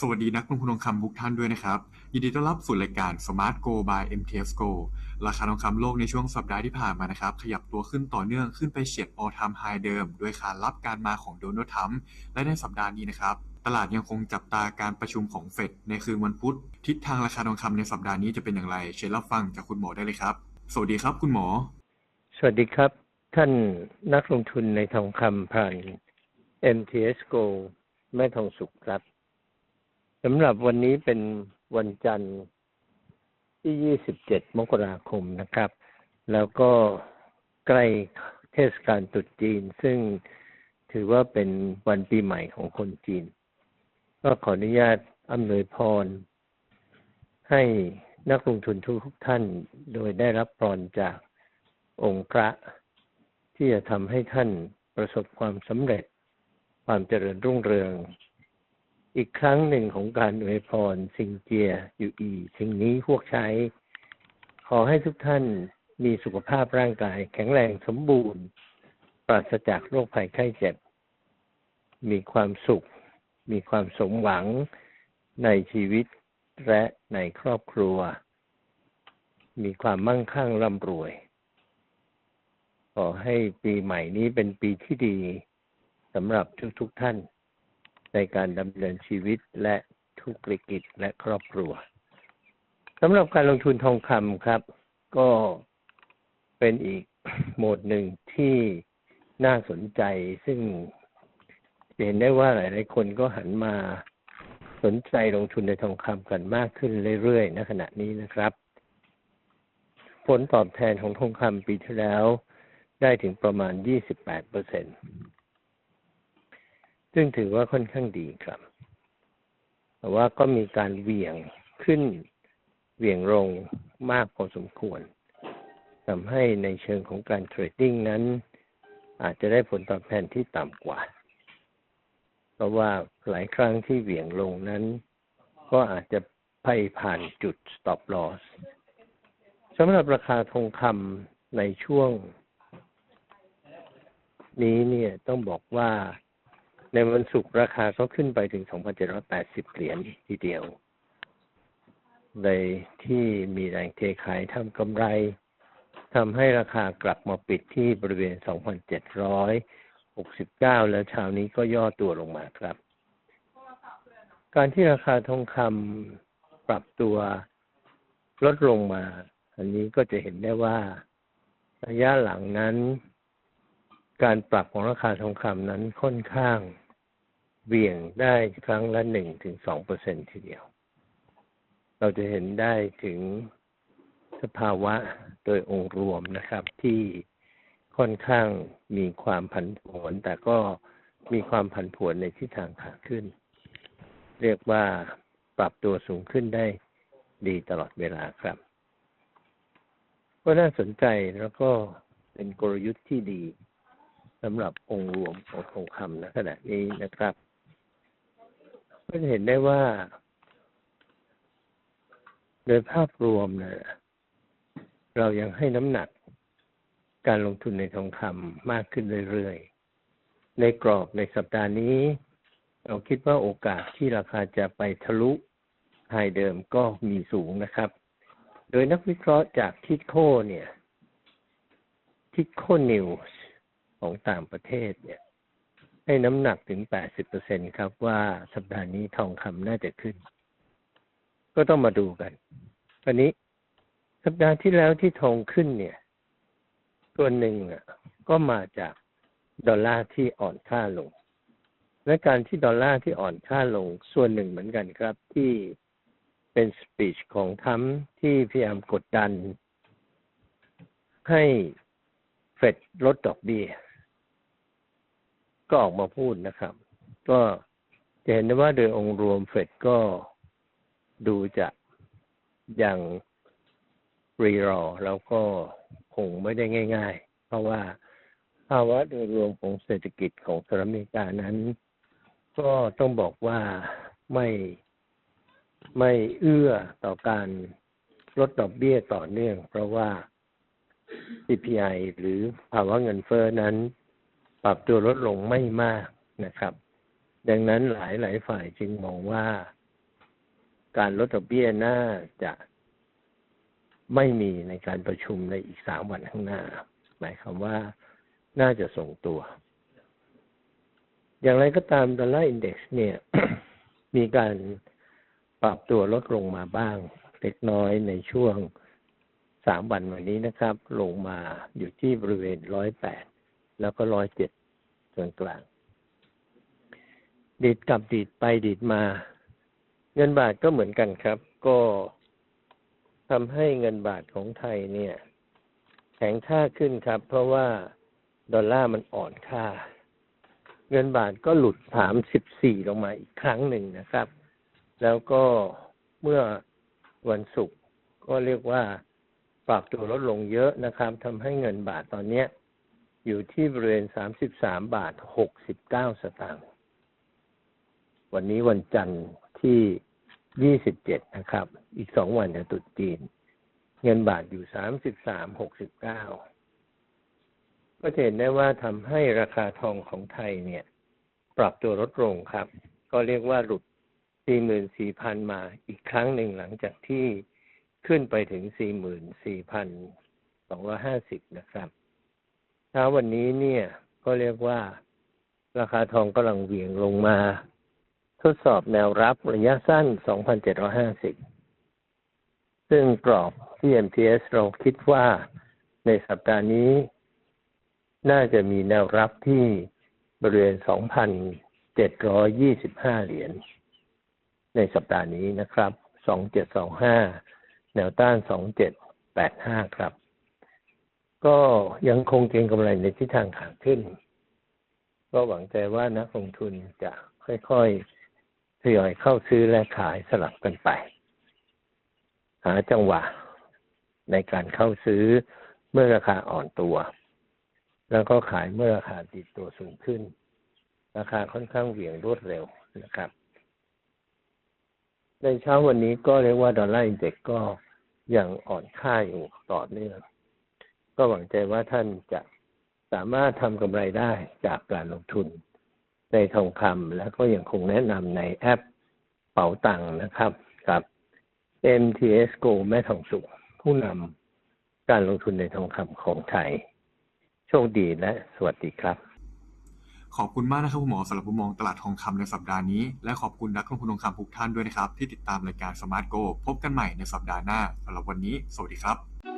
สวัสดีนักลงทุนทองคำทุกท่านด้วยนะครับ ยินดีต้อนรับสู่รายการ Smart Go by MTF Go ราคาทองคำโลกในช่วงสัปดาห์ที่ผ่านมานะครับ ขยับตัวขึ้นต่อเนื่องขึ้นไปเฉียด all time high เดิม โดยการรับการมาของโดนัลด์ทรัมป์และในสัปดาห์นี้นะครับ ตลาดยังคงจับตาการประชุมของเฟดในคืนวันพุธ ทิศทางราคาทองคำในสัปดาห์นี้จะเป็นอย่างไรเชิญรับฟังจากคุณหมอได้เลยครับ สวัสดีครับคุณหมอ สวัสดีครับ ท่านนักลงทุนในทองคำผ่าน MTS Go แม่ทองสุขครับ สำหรับวันนี้เป็นวันจันทร์ที่ 27 มกราคมนะครับ แล้วก็ใกล้เทศกาลตรุษจีน ซึ่งถือว่าเป็นวันปีใหม่ของคนจีน ก็ขออนุญาตอำนวยพร ให้นักลงทุนทุกท่านโดยได้รับพรจากองค์พระ ที่จะทำให้ท่านประสบความสำเร็จ ความเจริญรุ่งเรือง อีกครั้งหนึ่งของการอวยพรสิงเจียอยู่อี สิ่งนี้พวกใช้ ขอให้ทุกท่านมีสุขภาพร่างกาย แข็งแรงสมบูรณ์ ปราศจากโรคภัยไข้เจ็บ มีความสุข มีความสมหวังในชีวิตและในครอบครัว มีความมั่งคั่งร่ำรวย ขอให้ปีใหม่นี้เป็นปีที่ดีสำหรับทุกๆทท่าน ในการดำเนินชีวิตและทุกกิจและครอบครัวสำหรับการลงทุนทองคำครับ ก็เป็นอีกโหมดหนึ่งที่น่าสนใจซึ่งเห็นได้ว่าหลาย ๆ คนก็หันมาสนใจลงทุนในทองคำกันมากขึ้นเรื่อยๆในขณะนี้นะครับ ผลตอบแทนของทองคำปีที่แล้วได้ถึงประมาณ 28เปอร์เซ็นต ซึ่งถือว่าค่อนข้างดีครับ แต่ว่าก็มีการเหวี่ยงขึ้นเหวี่ยงลงมากพอสมควรทำให้ในเชิงของการเทรดดิ้งนั้น อาจจะได้ผลตอบแทนที่ต่ำกว่า เพราะว่าหลายครั้งที่เหวี่ยงลงนั้น ก็อาจจะไปผ่านจุด stop loss สำหรับราคาทองคำในช่วงนี้เนี่ยต้องบอกว่า ในวันศุกร์ราคาก็ขึ้นไปถึง 2,780 เหรียญทีเดียวเลยที่มีแรงเทขายทำกำไรทำให้ราคากลับมาปิดที่บริเวณ 2,769 แล้วเช้านี้ก็ย่อตัวลงมาครับ การที่ราคาทองคำปรับตัวลดลงมา อันนี้ก็จะเห็นได้ว่าระยะหลังนั้น การปรับของราคาทองคำนั้นค่อนข้างเบี่ยงได้ครั้งละหนึ่งถึงสองเปอร์เซ็นทีเดียว เราจะเห็นได้ถึงสภาวะโดยองค์รวมนะครับ ที่ค่อนข้างมีความผันผวนแต่ก็มีความผันผวนในทิศทางขาขึ้น เรียกว่าปรับตัวสูงขึ้นได้ดีตลอดเวลาครับ ก็น่าสนใจแล้วก็เป็นกลยุทธ์ที่ดี สำหรับองค์รวมของทองคำณขณะนี้นะครับ ก็จะเห็นได้ว่า โดยภาพรวมนะเรายังให้น้ำหนักการลงทุนในทองคำมากขึ้นเรื่อยๆ ในกรอบในสัปดาห์นี้ เราคิดว่าโอกาสที่ราคาจะไปทะลุไฮเดิมก็มีสูงนะครับ โดยนักวิเคราะห์จากทิดโคเนี่ยทิดโคนิวส์ ของต่างประเทศเนี่ย ให้น้ำหนักถึง 80%ครับว่าสัปดาห์นี้ทองคำน่าจะขึ้น ก็ต้องมาดูกันวันนี้สัปดาห์ที่แล้วที่ทองขึ้นเนี่ยส่วนหนึ่งอะก็มาจากดอลลาร์ที่อ่อนค่าลง และการที่ดอลลาร์ที่อ่อนค่าลงส่วนหนึ่งเหมือนกันครับ ที่เป็นสปีชของทัมที่พยายามกดดัน ให้เฟดลดดอกเบี้ย ก็ออกมาพูดนะครับ ก็จะเห็นได้ว่าโดยองค์รวมเฟดก็ดูจะยังรีรอ แล้วก็คงไม่ได้ง่าย ๆ เพราะว่าภาวะโดยรวมของเศรษฐกิจของสหรัฐอเมริกานั้น ก็ต้องบอกว่าไม่ไม่เอื้อต่อการลดดอกเบี้ยต่อเนื่อง เพราะว่า CPI หรือภาวะเงินเฟอ้อนั้น ปรับตัวลดลงไม่มากนะครับ ดังนั้นหลายหลายฝ่ายจึงมองว่า การลดดอกเบี้ยน่าจะไม่มีในการประชุมในอีกสามวันข้างหน้า หมายความว่าน่าจะส่งตัว อย่างไรก็ตามดอลลาร์อินเด็กซ์เนี่ย มีการปรับตัวลดลงมาบ้าง เล็กน้อยในช่วงสามวันวันนี้นะครับ ลงมาอยู่ที่บริเวณร้อยแปด แล้วก็ร้อยเจ็ดกลางกลาง ดีดกลับดีดไปดีดมา เงินบาทก็เหมือนกันครับ ก็ทำให้เงินบาทของไทยเนี่ย แข็งค่าขึ้นครับ เพราะว่าดอลลาร์มันอ่อนค่า เงินบาทก็หลุดสามสิบสี่ลงมาอีกครั้งหนึ่งนะครับ แล้วก็เมื่อวันศุกร์ก็เรียกว่าปรับตัวลดลงเยอะนะครับทำให้เงินบาทตอนเนี้ย อยู่ที่บริเวณสามสิบสามบาทหกสิบเก้าสตางค์ วันนี้วันจันทร์ที่ยี่สิบเจ็ดนะครับ อีกสองวันจะตรุษจีน เงินบาทอยู่สามสิบสามหกสิบเก้าก็จะเห็นได้ว่าทำให้ราคาทองของไทยเนี่ย ปรับตัวลดลงครับ ก็เรียกว่าหลุด 44,000 มาอีกครั้งหนึ่งหลังจากที่ขึ้นไปถึง 44,250 นะครับ ช้าวันนี้เนี่ยก็เรียกว่าราคาทองกำลังเหวี่ยงลงมา ทดสอบแนวรับระยะสั้น 2,750 ซึ่งกรอบที่ MTS เราคิดว่าในสัปดาห์นี้ น่าจะมีแนวรับที่บริเวณ 2,725 เหรียญในสัปดาห์นี้นะครับ 2725 แนวต้าน 2785 ครับ ก็ยังคงเก็งกำไรในทิศทางขาขึ้น ก็หวังใจว่านักลงทุนจะค่อยๆทยอยเข้าซื้อและขายสลับกันไป หาจังหวะในการเข้าซื้อเมื่อราคาอ่อนตัว แล้วก็ขายเมื่อราคาติดตัวสูงขึ้น ราคาค่อนข้างเหวี่ยงรวดเร็วนะครับ ในเช้าวันนี้ก็เรียกว่าดอลลาร์อินเด็กก็ยังอ่อนค่าอยู่ต่อเนื่อง ก็หวังใจว่าท่านจะสามารถทำกำไรได้จากการลงทุน ในทองคำและก็ยังคงแนะนำในแอปเป๋าตังนะครับกับ MTS Go แม่ทองสุข ผู้นำการลงทุนในทองคำของไทย โชคดีและสวัสดีครับ ขอบคุณมากนะครับคุณหมอสำหรับมุมมองตลาดทองคำในสัปดาห์นี้ และขอบคุณนักลงทุนทองคำทุกท่านด้วยนะครับ ที่ติดตามรายการ Smart Go พบกันใหม่ในสัปดาห์หน้าสำหรับวันนี้ สวัสดีครับ